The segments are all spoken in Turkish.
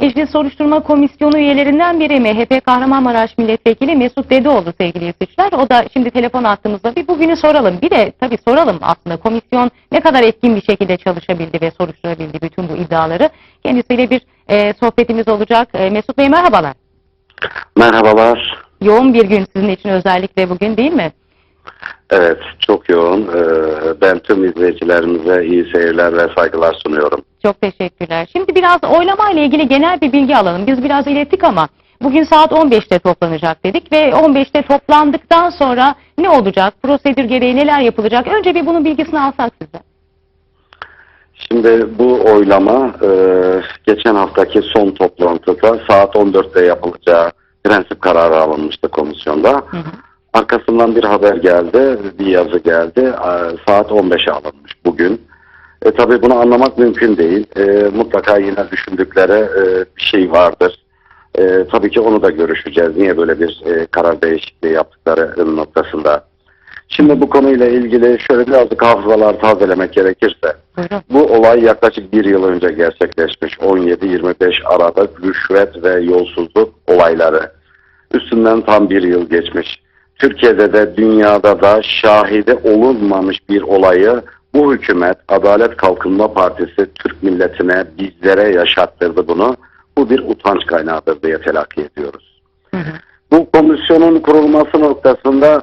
Meclis Soruşturma Komisyonu üyelerinden biri MHP Kahramanmaraş Milletvekili Mesut Dedeoğlu sevgili izleyiciler. O da şimdi telefon attığımızda bir bugünü soralım. Bir de tabii soralım aslında komisyon ne kadar etkin bir şekilde çalışabildi ve soruşturabildi bütün bu iddiaları. Kendisiyle bir e, sohbetimiz olacak. E, Mesut Bey merhabalar. Merhabalar. Yoğun bir gün sizin için özellikle bugün değil mi? Evet, çok yoğun. Ee, Ben tüm izleyicilerimize iyi seyirler ve saygılar sunuyorum. Çok teşekkürler. Şimdi biraz oylama ile ilgili genel bir bilgi alalım. Biz biraz ilettik ama bugün saat 15'te toplanacak dedik ve 15'te toplandıktan sonra ne olacak? Prosedür gereği neler yapılacak? Önce bir bunun bilgisini alsak size. Şimdi bu oylama e, geçen haftaki son toplantıda saat 14'te yapılacağı prensip kararı alınmıştı komisyonda. Hı hı. Arkasından bir haber geldi, bir yazı geldi. Saat 15'e alınmış bugün. E, tabii bunu anlamak mümkün değil. E, mutlaka yine düşündükleri e, bir şey vardır. E, tabii ki onu da görüşeceğiz. Niye böyle bir e, karar değişikliği yaptıkları noktasında. Şimdi bu konuyla ilgili şöyle birazcık hafızalar tazelemek gerekirse. Bu olay yaklaşık bir yıl önce gerçekleşmiş. 17-25 Aralık rüşvet ve yolsuzluk olayları. Üstünden tam bir yıl geçmiş. Türkiye'de de dünyada da şahidi olunmamış bir olayı bu hükümet Adalet Kalkınma Partisi Türk milletine bizlere yaşattırdı bunu. Bu bir utanç kaynağıdır diye telakki ediyoruz. Hı hı. Bu komisyonun kurulması noktasında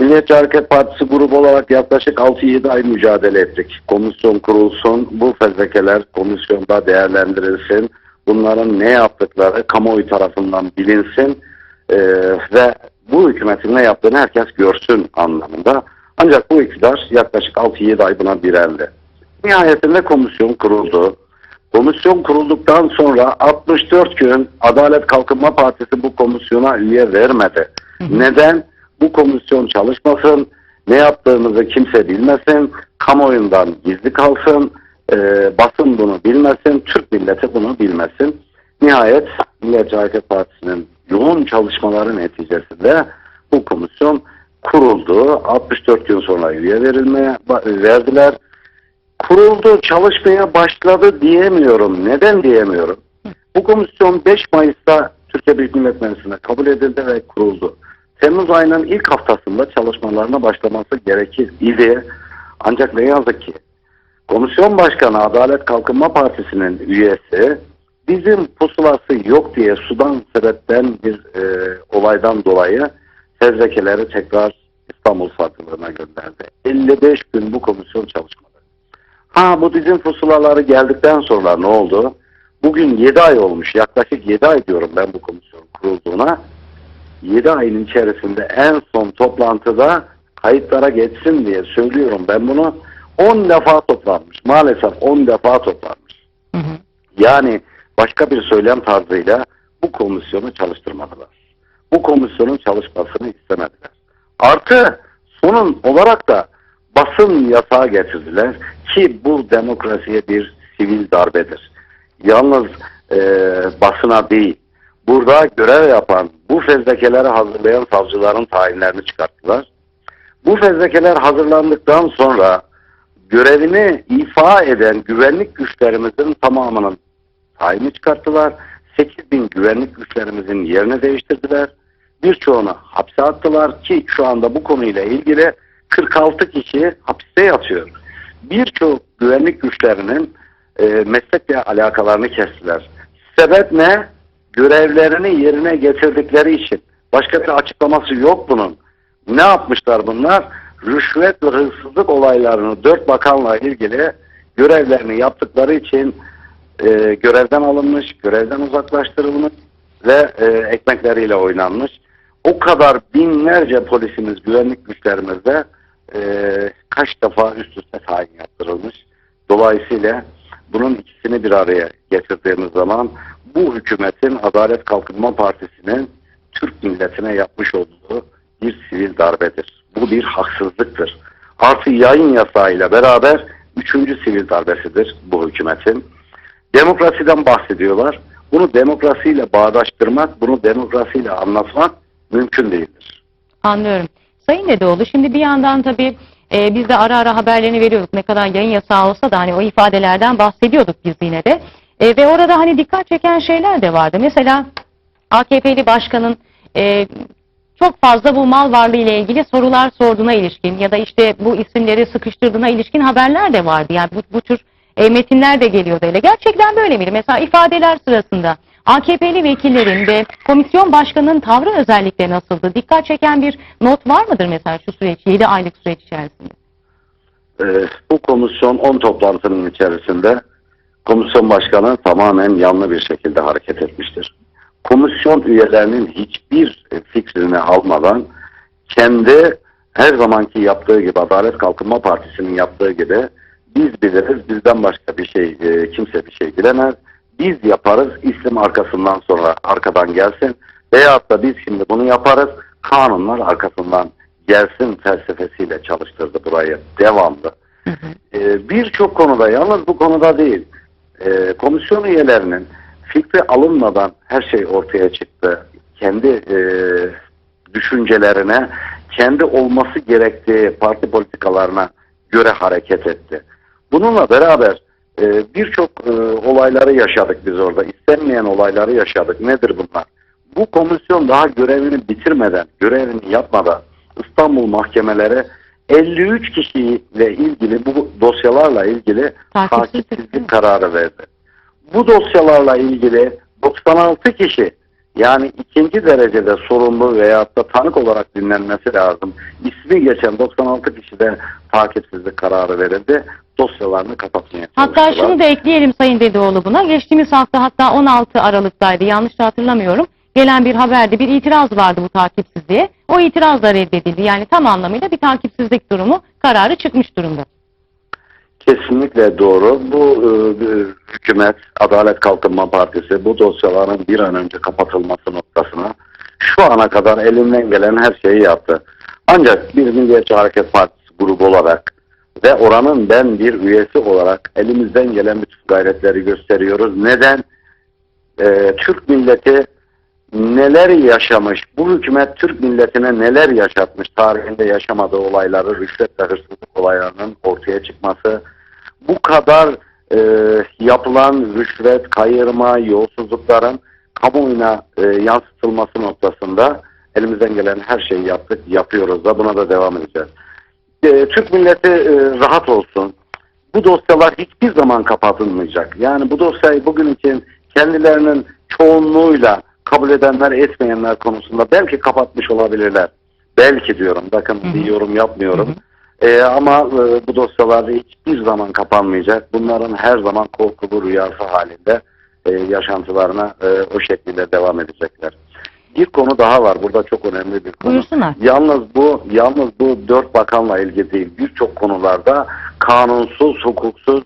Milliyetçi Hareket Partisi grubu olarak yaklaşık 6-7 ay mücadele ettik. Komisyon kurulsun, bu fezlekeler komisyonda değerlendirilsin, bunların ne yaptıkları kamuoyu tarafından bilinsin eee, ve bu hükümetin ne yaptığını herkes görsün anlamında. Ancak bu iktidar yaklaşık 6-7 ay buna direndi. Nihayetinde komisyon kuruldu. Komisyon kurulduktan sonra 64 gün Adalet Kalkınma Partisi bu komisyona üye vermedi. Neden? Bu komisyon çalışmasın, ne yaptığımızı kimse bilmesin, kamuoyundan gizli kalsın, e, basın bunu bilmesin, Türk milleti bunu bilmesin. Nihayet Milliyetçi Hareket Partisi'nin yoğun çalışmaları neticesinde bu komisyon kuruldu. 64 gün sonra üye verilmeye verdiler kuruldu, çalışmaya başladı diyemiyorum. Neden diyemiyorum? Bu komisyon 5 Mayıs'ta Türkiye Büyük Millet Meclisi'ne kabul edildi ve kuruldu. Temmuz ayının ilk haftasında çalışmalarına başlaması gerekir idi. Ancak ne yazık ki Komisyon Başkanı Adalet Kalkınma Partisi'nin üyesi bizim pusulası yok diye sudan sebepten bir e, olaydan dolayı fezlekeleri tekrar İstanbul Savcılığına gönderdi. 55 gün bu komisyon çalışmadı. Ha bu dizin pusulaları geldikten sonra ne oldu? Bugün 7 ay olmuş. Yaklaşık 7 ay diyorum ben bu komisyon kurulduğuna. 7 ayın içerisinde en son toplantıda kayıtlara geçsin diye söylüyorum ben bunu. 10 defa toplanmış. Maalesef 10 defa toplanmış. Hı hı. Yani başka bir söylem tarzıyla bu komisyonu çalıştırmadılar. Bu komisyonun çalışmasını istemediler. Artı sonun olarak da basın yasağı getirdiler ki bu demokrasiye bir sivil darbedir. Yalnız e, basına değil, burada görev yapan, bu fezlekeleri hazırlayan savcıların tayinlerini çıkarttılar. Bu fezlekeler hazırlandıktan sonra görevini ifa eden güvenlik güçlerimizin tamamının tayini çıkarttılar. 8 bin güvenlik güçlerimizin yerini değiştirdiler. Birçoğunu hapse attılar ki şu anda bu konuyla ilgili 46 kişi hapiste yatıyor. Birçok güvenlik güçlerinin e, meslekle alakalarını kestiler. Sebep ne? Görevlerini yerine getirdikleri için. Başka bir açıklaması yok bunun. Ne yapmışlar bunlar? Rüşvet ve hırsızlık olaylarını dört bakanla ilgili görevlerini yaptıkları için e, görevden alınmış, görevden uzaklaştırılmış ve e, ekmekleriyle oynanmış. O kadar binlerce polisimiz, güvenlik güçlerimizde e, kaç defa üst üste tayin yaptırılmış. Dolayısıyla bunun ikisini bir araya getirdiğimiz zaman bu hükümetin Adalet Kalkınma Partisi'nin Türk milletine yapmış olduğu bir sivil darbedir. Bu bir haksızlıktır. Artı yayın yasağıyla beraber üçüncü sivil darbesidir bu hükümetin. Demokrasiden bahsediyorlar. Bunu demokrasiyle bağdaştırmak, bunu demokrasiyle anlatmak mümkün değildir. Anlıyorum. Sayın Dedeoğlu şimdi bir yandan tabii e, biz de ara ara haberlerini veriyorduk. Ne kadar yayın yasağı olsa da hani o ifadelerden bahsediyorduk biz yine de. E, ve orada hani dikkat çeken şeyler de vardı. Mesela AKP'li başkanın e, çok fazla bu mal varlığı ile ilgili sorular sorduğuna ilişkin ya da işte bu isimleri sıkıştırdığına ilişkin haberler de vardı. Yani bu, bu tür e, metinler de geliyordu öyle. Gerçekten böyle miydi? Mesela ifadeler sırasında AKP'li vekillerin ve komisyon başkanının tavrı özellikle nasıldı? Dikkat çeken bir not var mıdır mesela şu süreç, 7 aylık süreç içerisinde? Ee, bu komisyon 10 toplantının içerisinde komisyon başkanı tamamen yanlı bir şekilde hareket etmiştir. Komisyon üyelerinin hiçbir fikrini almadan kendi her zamanki yaptığı gibi Adalet Kalkınma Partisi'nin yaptığı gibi biz biliriz bizden başka bir şey e, kimse bir şey bilemez. Biz yaparız isim arkasından sonra arkadan gelsin veyahut da biz şimdi bunu yaparız kanunlar arkasından gelsin felsefesiyle çalıştırdı burayı devamlı. Ee, Birçok konuda yalnız bu konuda değil. Ee, komisyon üyelerinin fikri alınmadan her şey ortaya çıktı. Kendi e, düşüncelerine, kendi olması gerektiği parti politikalarına göre hareket etti. Bununla beraber e, birçok e, olayları yaşadık biz orada. İstenmeyen olayları yaşadık. Nedir bunlar? Bu komisyon daha görevini bitirmeden, görevini yapmadan İstanbul mahkemeleri 53 kişiyle ilgili bu dosyalarla ilgili Takipsizlik, kararı verdi. Bu dosyalarla ilgili 96 kişi yani ikinci derecede sorumlu veyahut da tanık olarak dinlenmesi lazım. İsmi geçen 96 kişi de takipsizlik kararı verildi. Dosyalarını kapatmaya Hatta şunu da ekleyelim Sayın Dedeoğlu buna. Geçtiğimiz hafta hatta 16 Aralık'taydı yanlış hatırlamıyorum. Gelen bir haberde bir itiraz vardı bu takipsizliğe. O itiraz da reddedildi. Yani tam anlamıyla bir takipsizlik durumu kararı çıkmış durumda. Kesinlikle doğru. Bu e, hükümet, Adalet Kalkınma Partisi bu dosyaların bir an önce kapatılması noktasına şu ana kadar elinden gelen her şeyi yaptı. Ancak bir Milliyetçi Hareket Partisi grubu olarak ve oranın ben bir üyesi olarak elimizden gelen bütün gayretleri gösteriyoruz. Neden? Ee, Türk milleti neler yaşamış, bu hükümet Türk milletine neler yaşatmış, tarihinde yaşamadığı olayları, rüşvet ve hırsızlık olaylarının ortaya çıkması, bu kadar e, yapılan rüşvet, kayırma, yolsuzlukların kamuoyuna e, yansıtılması noktasında elimizden gelen her şeyi yaptık, yapıyoruz da buna da devam edeceğiz. E, Türk milleti e, rahat olsun. Bu dosyalar hiçbir zaman kapatılmayacak. Yani bu dosyayı bugün için kendilerinin çoğunluğuyla kabul edenler etmeyenler konusunda belki kapatmış olabilirler. Belki diyorum. Bakın Hı hı. bir yorum yapmıyorum. Hı hı. Ee, ama e, bu dosyalar hiçbir zaman kapanmayacak. Bunların her zaman korkulu rüyası halinde e, yaşantılarına e, o şekilde devam edecekler. Bir konu daha var. Burada çok önemli bir konu. Buyursunlar. Yalnız bu yalnız bu dört bakanla ilgili değil. Birçok konularda kanunsuz, hukuksuz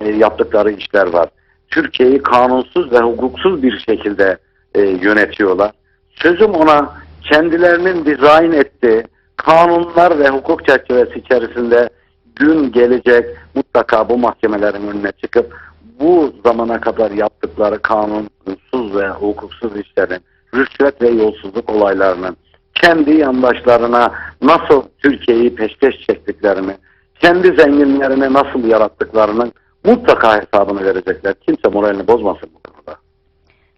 e, yaptıkları işler var. Türkiye'yi kanunsuz ve hukuksuz bir şekilde e, yönetiyorlar. Sözüm ona kendilerinin dizayn ettiği kanunlar ve hukuk çerçevesi içerisinde gün gelecek mutlaka bu mahkemelerin önüne çıkıp bu zamana kadar yaptıkları kanunsuz ve hukuksuz işlerin, rüşvet ve yolsuzluk olaylarının kendi yandaşlarına nasıl Türkiye'yi peşkeş çektiklerini, kendi zenginlerini nasıl yarattıklarının mutlaka hesabını verecekler. Kimse moralini bozmasın bu konuda.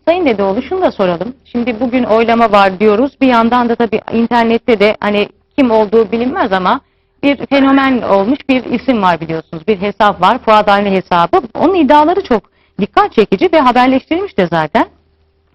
Sayın Dedeoğlu şunu da soralım. Şimdi bugün oylama var diyoruz. Bir yandan da tabii internette de hani kim olduğu bilinmez ama bir fenomen olmuş bir isim var biliyorsunuz. Bir hesap var. Fuat Avni hesabı. Onun iddiaları çok dikkat çekici ve haberleştirilmiş de zaten.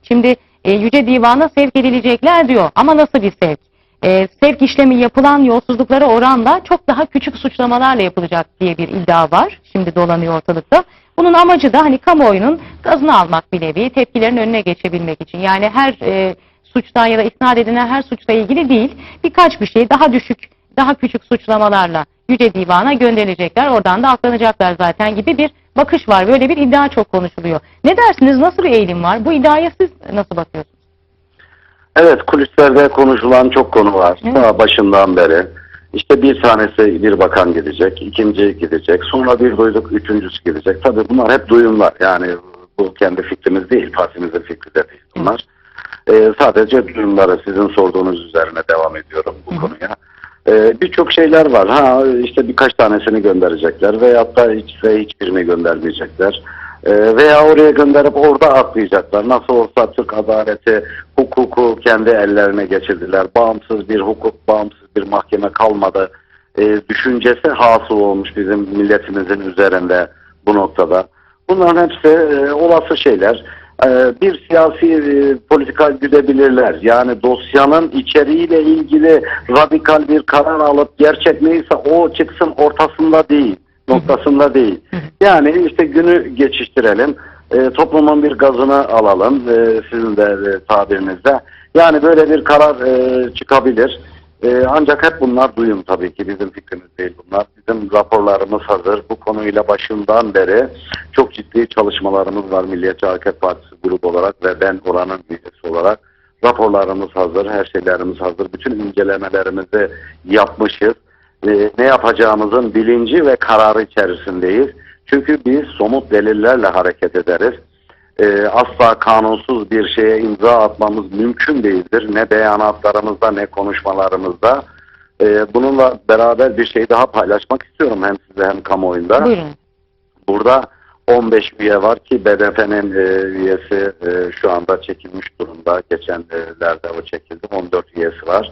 Şimdi e, Yüce Divan'a sevk edilecekler diyor. Ama nasıl bir sevk? E, sevk işlemi yapılan yolsuzluklara oranla çok daha küçük suçlamalarla yapılacak diye bir iddia var. Şimdi dolanıyor ortalıkta. Bunun amacı da hani kamuoyunun gazını almak bir nevi, tepkilerin önüne geçebilmek için. Yani her e, suçtan ya da isnat edilen her suçla ilgili değil, birkaç bir şey daha düşük, daha küçük suçlamalarla Yüce Divan'a gönderilecekler. Oradan da aklanacaklar zaten gibi bir bakış var. Böyle bir iddia çok konuşuluyor. Ne dersiniz? Nasıl bir eğilim var? Bu iddiaya siz nasıl bakıyorsunuz? Evet kulislerde konuşulan çok konu var. Evet. Daha başından beri. İşte bir tanesi bir bakan gidecek, ikinci gidecek, sonra bir duyduk üçüncüsü gidecek. Tabii bunlar hep duyumlar. Yani bu kendi fikrimiz değil, partimizin fikri de değil bunlar. Ee, sadece duyumları sizin sorduğunuz üzerine devam ediyorum bu Hı hı. konuya. Ee, Birçok şeyler var. Ha işte birkaç tanesini gönderecekler veyahut da hiç ve hiçbirini göndermeyecekler. E, veya oraya gönderip orada atlayacaklar. Nasıl olsa Türk adaleti hukuku kendi ellerine geçirdiler. Bağımsız bir hukuk, bağımsız bir mahkeme kalmadı. E, düşüncesi hasıl olmuş bizim milletimizin üzerinde bu noktada. Bunların hepsi e, olası şeyler. E, bir siyasi e, politika güdebilirler. Yani dosyanın içeriğiyle ilgili radikal bir karar alıp gerçek neyse o çıksın ortasında değil, noktasında değil. Yani işte günü geçiştirelim, e, toplumun bir gazını alalım e, sizin de tabirinizde. Yani böyle bir karar çıkabilir. Ancak hep bunlar duyum tabii ki bizim fikrimiz değil bunlar. Bizim raporlarımız hazır. Bu konuyla başından beri çok ciddi çalışmalarımız var Milliyetçi Hareket Partisi grubu olarak ve ben oranın üyesi olarak. Raporlarımız hazır, her şeylerimiz hazır. Bütün incelemelerimizi yapmışız. E, ne yapacağımızın bilinci ve kararı içerisindeyiz. Çünkü biz somut delillerle hareket ederiz e, asla kanunsuz bir şeye imza atmamız mümkün değildir. Ne beyanatlarımızda ne konuşmalarımızda. E, bununla beraber bir şey daha paylaşmak istiyorum hem size hem kamuoyunda. Buyurun. Burada 15 üye var ki BDP'nin e, üyesi e, şu anda çekilmiş durumda. Geçenlerde o çekildi. 14 üyesi var.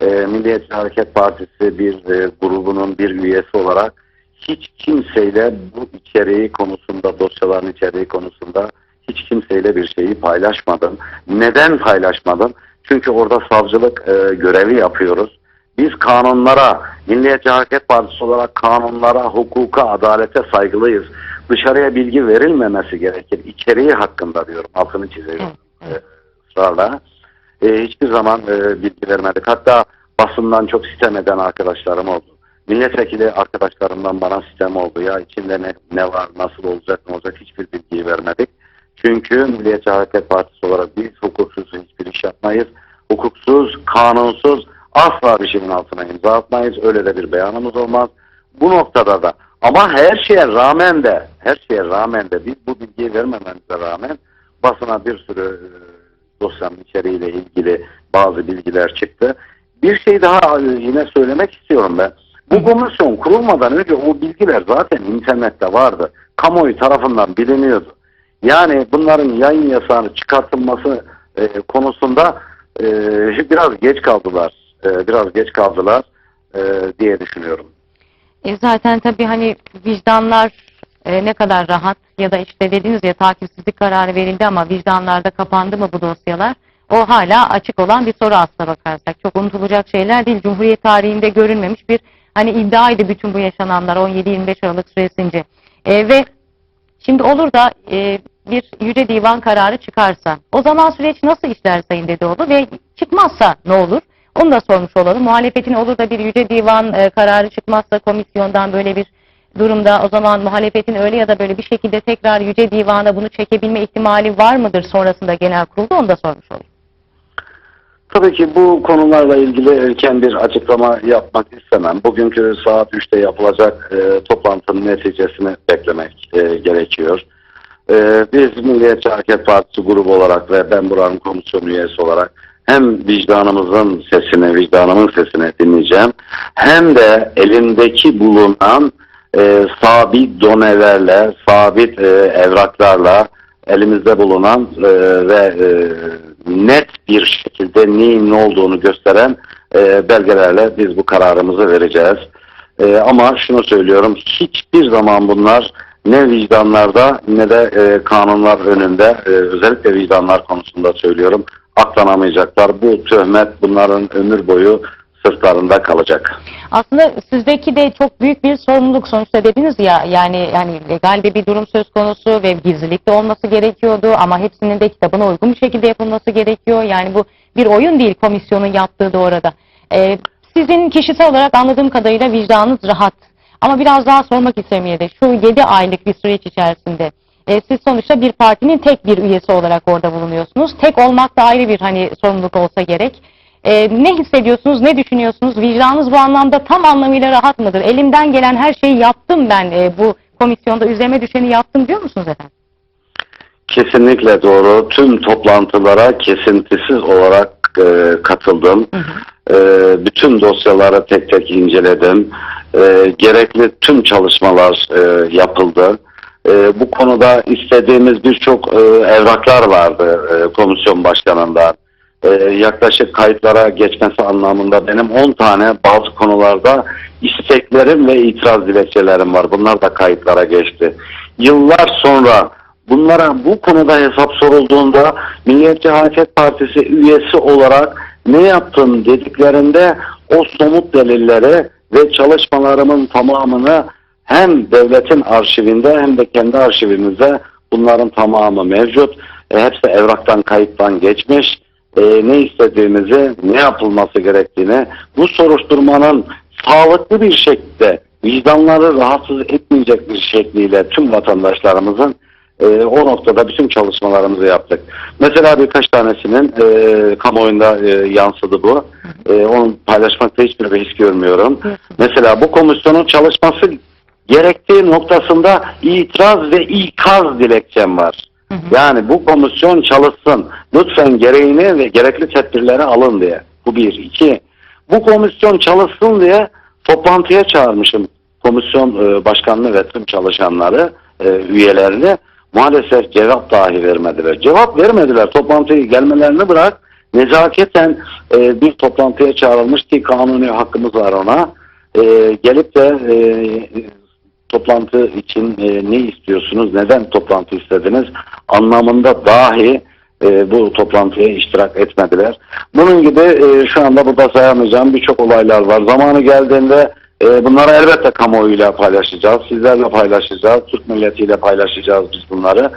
E, Milliyetçi Hareket Partisi bir e, grubunun bir üyesi olarak hiç kimseyle bu içeriği konusunda, dosyaların içeriği konusunda hiç kimseyle bir şeyi paylaşmadım. Neden paylaşmadım? Çünkü orada savcılık e, görevi yapıyoruz. Biz kanunlara, Milliyetçi Hareket Partisi olarak kanunlara, hukuka, adalete saygılıyız. Dışarıya bilgi verilmemesi gerekir. İçeriği hakkında diyorum, altını çiziyorum Evet, e, ısrarla. E, hiçbir zaman e, bilgi vermedik. Hatta basından çok sitem eden arkadaşlarım oldu. Milletvekili arkadaşlarımdan bana sitem oldu. Ya içinde ne, ne var, nasıl olacak, ne olacak hiçbir bilgiyi vermedik. Çünkü Milliyetçi Hareket Partisi olarak biz hukuksuz hiçbir iş yapmayız. Hukuksuz, kanunsuz asla bir şeyin altına imza atmayız. Öyle de bir beyanımız olmaz. Bu noktada da ama her şeye rağmen de her şeye rağmen de biz bu bilgiyi vermememize rağmen basına bir sürü e, dosyanın içeriğiyle ilgili bazı bilgiler çıktı. Bir şey daha e, yine söylemek istiyorum ben. Bu komisyon kurulmadan önce o bilgiler zaten internette vardı. Kamuoyu tarafından biliniyordu. Yani bunların yayın yasağını çıkartılması e, konusunda e, biraz geç kaldılar. E, biraz geç kaldılar e, diye düşünüyorum. E zaten tabii hani vicdanlar e, ne kadar rahat ya da işte dediniz ya takipsizlik kararı verildi ama vicdanlarda kapandı mı bu dosyalar? O hala açık olan bir soru aslına bakarsak. Çok unutulacak şeyler değil. Cumhuriyet tarihinde görülmemiş bir hani iddiaydı bütün bu yaşananlar 17-25 Aralık süresince. E, ve şimdi olur da e, bir Yüce Divan kararı çıkarsa o zaman süreç nasıl işler Sayın Dedeoğlu ve çıkmazsa ne olur? Onu da sormuş olalım. Muhalefetin olur da bir Yüce Divan e, kararı çıkmazsa komisyondan böyle bir durumda o zaman muhalefetin öyle ya da böyle bir şekilde tekrar Yüce Divan'a bunu çekebilme ihtimali var mıdır sonrasında genel kurulda onu da sormuş olayım. Tabii ki bu konularla ilgili erken bir açıklama yapmak istemem. Bugünkü saat 3'te yapılacak e, toplantının neticesini beklemek e, gerekiyor. E, biz Milliyetçi Hareket Partisi grubu olarak ve ben buranın komisyon üyesi olarak hem vicdanımızın sesini, vicdanımın sesini dinleyeceğim. Hem de elimdeki bulunan e, sabit donelerle, sabit e, evraklarla elimizde bulunan e, ve e, net bir şekilde neyin ne olduğunu gösteren e, belgelerle biz bu kararımızı vereceğiz. E, ama şunu söylüyorum, hiçbir zaman bunlar ne vicdanlarda ne de e, kanunlar önünde, e, özellikle vicdanlar konusunda söylüyorum, aklanamayacaklar. Bu töhmet bunların ömür boyu sırtlarında kalacak. Aslında sizdeki de çok büyük bir sorumluluk sonuçta dediniz ya yani yani legal de bir durum söz konusu ve gizlilikte olması gerekiyordu ama hepsinin de kitabına uygun bir şekilde yapılması gerekiyor. Yani bu bir oyun değil komisyonun yaptığı da orada. Ee, sizin kişisel olarak anladığım kadarıyla vicdanınız rahat. Ama biraz daha sormak istemeye de şu 7 aylık bir süreç içerisinde e, siz sonuçta bir partinin tek bir üyesi olarak orada bulunuyorsunuz. Tek olmak da ayrı bir hani sorumluluk olsa gerek. E, ne hissediyorsunuz, ne düşünüyorsunuz? Vicdanınız bu anlamda tam anlamıyla rahat mıdır? Elimden gelen her şeyi yaptım ben e, bu komisyonda üzerime düşeni yaptım diyor musunuz efendim? Kesinlikle doğru. Tüm toplantılara kesintisiz olarak e, katıldım. Hı hı. E, bütün dosyaları tek tek inceledim. E, gerekli tüm çalışmalar e, yapıldı. E, bu konuda istediğimiz birçok e, evraklar vardı e, komisyon başkanından. E, yaklaşık kayıtlara geçmesi anlamında benim 10 tane bazı konularda isteklerim ve itiraz dilekçelerim var. Bunlar da kayıtlara geçti. Yıllar sonra bunlara bu konuda hesap sorulduğunda Milliyetçi Hareket Partisi üyesi olarak ne yaptın dediklerinde o somut delilleri ve çalışmalarımın tamamını hem devletin arşivinde hem de kendi arşivimizde bunların tamamı mevcut. E, hepsi evraktan kayıttan geçmiş. E, ne istediğimizi, ne yapılması gerektiğini, bu soruşturmanın sağlıklı bir şekilde vicdanları rahatsız etmeyecek bir şekliyle tüm vatandaşlarımızın e, o noktada bütün çalışmalarımızı yaptık. Mesela birkaç tanesinin e, kamuoyunda e, yansıdı bu. E, onu paylaşmakta hiçbir beis görmüyorum. Mesela bu komisyonun çalışması gerektiği noktasında itiraz ve ikaz dilekçem var. Hı hı. Yani bu komisyon çalışsın. Lütfen gereğini ve gerekli tedbirleri alın diye. Bu bir. iki. Bu komisyon çalışsın diye toplantıya çağırmışım komisyon e, başkanını ve tüm çalışanları, e, üyelerini. Maalesef cevap dahi vermediler. Cevap vermediler. Toplantıyı gelmelerini bırak. Nezaketen e, bir toplantıya çağrılmış ki kanuni hakkımız var ona. E, gelip de e, toplantı için e, ne istiyorsunuz, neden toplantı istediniz anlamında dahi e, bu toplantıya iştirak etmediler. Bunun gibi e, şu anda burada sayamayacağım birçok olaylar var. Zamanı geldiğinde e, bunları elbette kamuoyuyla paylaşacağız, sizlerle paylaşacağız, Türk milletiyle paylaşacağız biz bunları.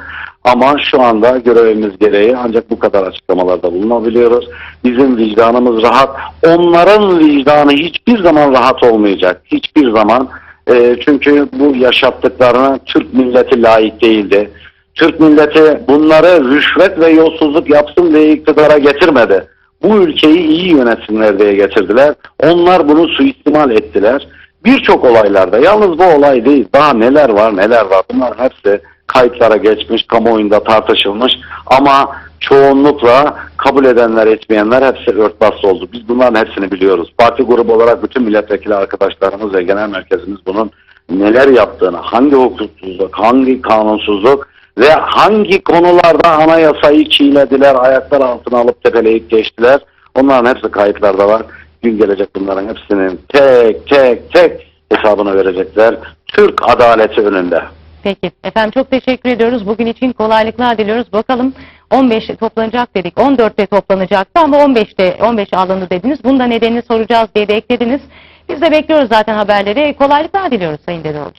Ama şu anda görevimiz gereği ancak bu kadar açıklamalarda bulunabiliyoruz. Bizim vicdanımız rahat. Onların vicdanı hiçbir zaman rahat olmayacak. Hiçbir zaman. E, çünkü bu yaşattıklarına Türk milleti layık değildi. Türk milleti bunları rüşvet ve yolsuzluk yapsın diye iktidara getirmedi. Bu ülkeyi iyi yönetsinler diye getirdiler. Onlar bunu suistimal ettiler. Birçok olaylarda yalnız bu olay değil daha neler var neler var bunların hepsi kayıtlara geçmiş, kamuoyunda tartışılmış ama çoğunlukla kabul edenler etmeyenler hepsi örtbas oldu. Biz bunların hepsini biliyoruz. Parti grubu olarak bütün milletvekili arkadaşlarımız ve genel merkezimiz bunun neler yaptığını, hangi hukuksuzluk, hangi kanunsuzluk ve hangi konularda anayasayı çiğnediler, ayaklar altına alıp tepeleyip geçtiler. Onların hepsi kayıtlarda var. Gün gelecek bunların hepsinin tek tek tek hesabını verecekler. Türk adaleti önünde. Peki. Efendim çok teşekkür ediyoruz. Bugün için kolaylıklar diliyoruz. Bakalım 15'te toplanacak dedik. 14'te toplanacaktı ama 15'te 15 alındı dediniz. Bunun da nedenini soracağız diye de eklediniz. Biz de bekliyoruz zaten haberleri. Kolaylıklar diliyoruz Sayın Dedeoğlu.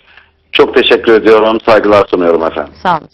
Çok teşekkür ediyorum. Saygılar sunuyorum efendim. Sağ olun.